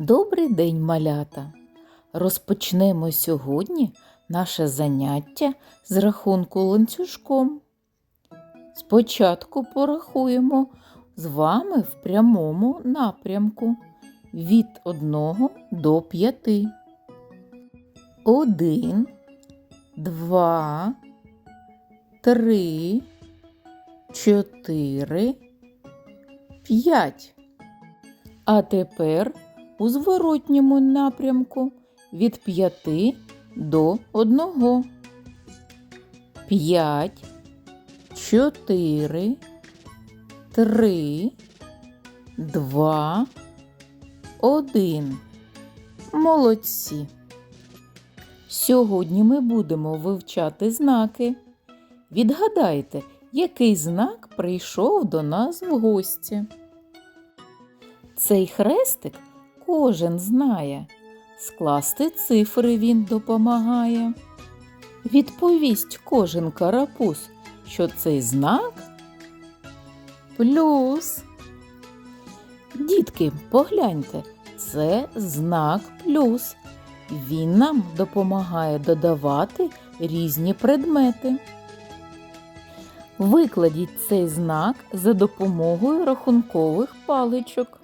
Добрий день, малята! Розпочнемо сьогодні наше заняття з рахунку ланцюжком. Спочатку порахуємо з вами в прямому напрямку від 1 до 5. 1, 2, 3, 4, 5. А тепер у зворотньому напрямку від 5 до 1. 5, 4, 3, 2, 1. Молодці. Сьогодні ми будемо вивчати знаки. Відгадайте, який знак прийшов до нас в гості. Цей хрестик кожен знає. Скласти цифри він допомагає. Відповість кожен карапуз, що цей знак плюс. Дітки, погляньте, це знак плюс. Він нам допомагає додавати різні предмети. Викладіть цей знак за допомогою рахункових паличок.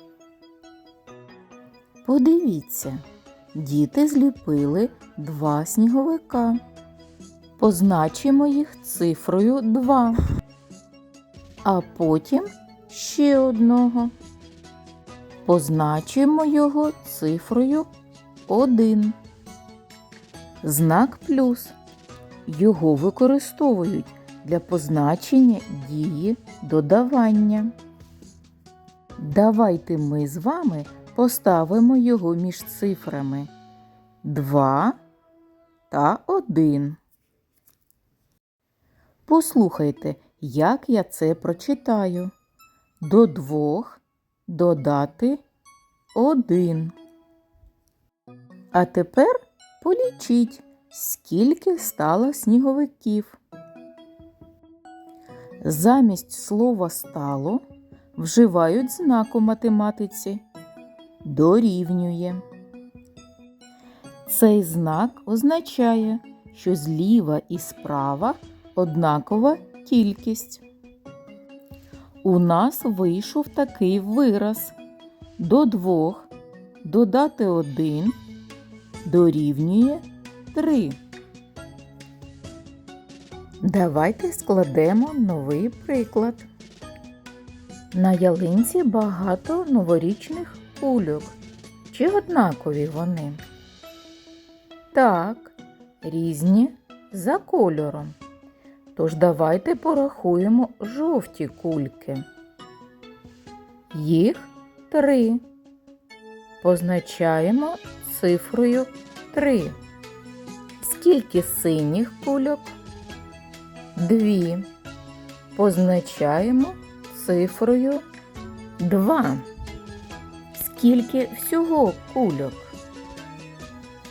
Подивіться, діти зліпили два сніговика. Позначимо їх цифрою 2, а потім ще одного. Позначимо його цифрою 1. Знак плюс. Його використовують для позначення дії додавання. Давайте ми з вами поставимо його між цифрами 2 та 1. Послухайте, як я це прочитаю. До двох додати 1. А тепер полічіть, скільки стало сніговиків. Замість слова стало вживають знак у математиці дорівнює. Цей знак означає, що зліва і справа однакова кількість. У нас вийшов такий вираз. До двох додати один дорівнює три. Давайте складемо новий приклад. На ялинці багато новорічних кульок. Чи однакові вони? Так, різні за кольором. Тож давайте порахуємо жовті кульки. Їх три. Позначаємо цифрою 3. Скільки синіх кульок? Дві. Позначаємо цифрою 2. Скільки всього кульок?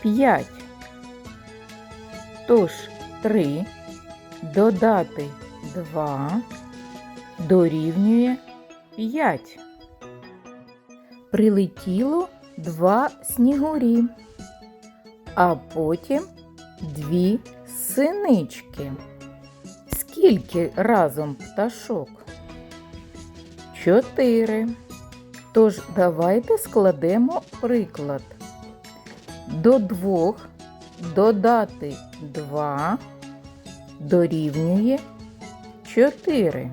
5. Тож 3 додати 2 дорівнює 5. Прилетіло два снігурі, а потім дві синички. Скільки разом пташок? Чотири. Тож давайте складемо приклад. До двох додати два дорівнює чотири.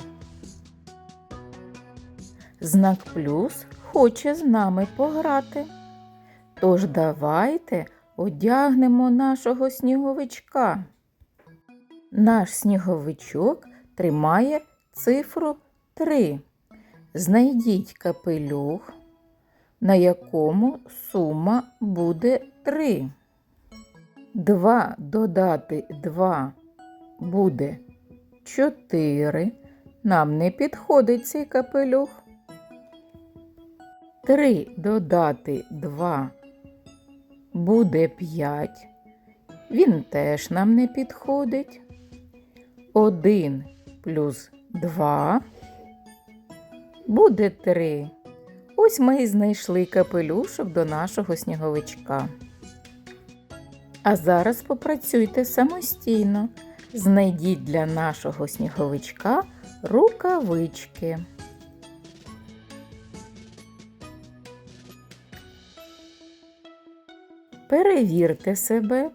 Знак плюс хоче з нами пограти. Тож давайте одягнемо нашого сніговичка. Наш сніговичок тримає цифру 3. Знайдіть капелюх, на якому сума буде 3. 2 додати 2 буде 4. Нам не підходить цей капелюх. 3 додати 2 буде 5. Він теж нам не підходить. 1 плюс 2 буде 3. Ось ми і знайшли капелюшок до нашого сніговичка. А зараз попрацюйте самостійно. Знайдіть для нашого сніговичка рукавички. Перевірте себе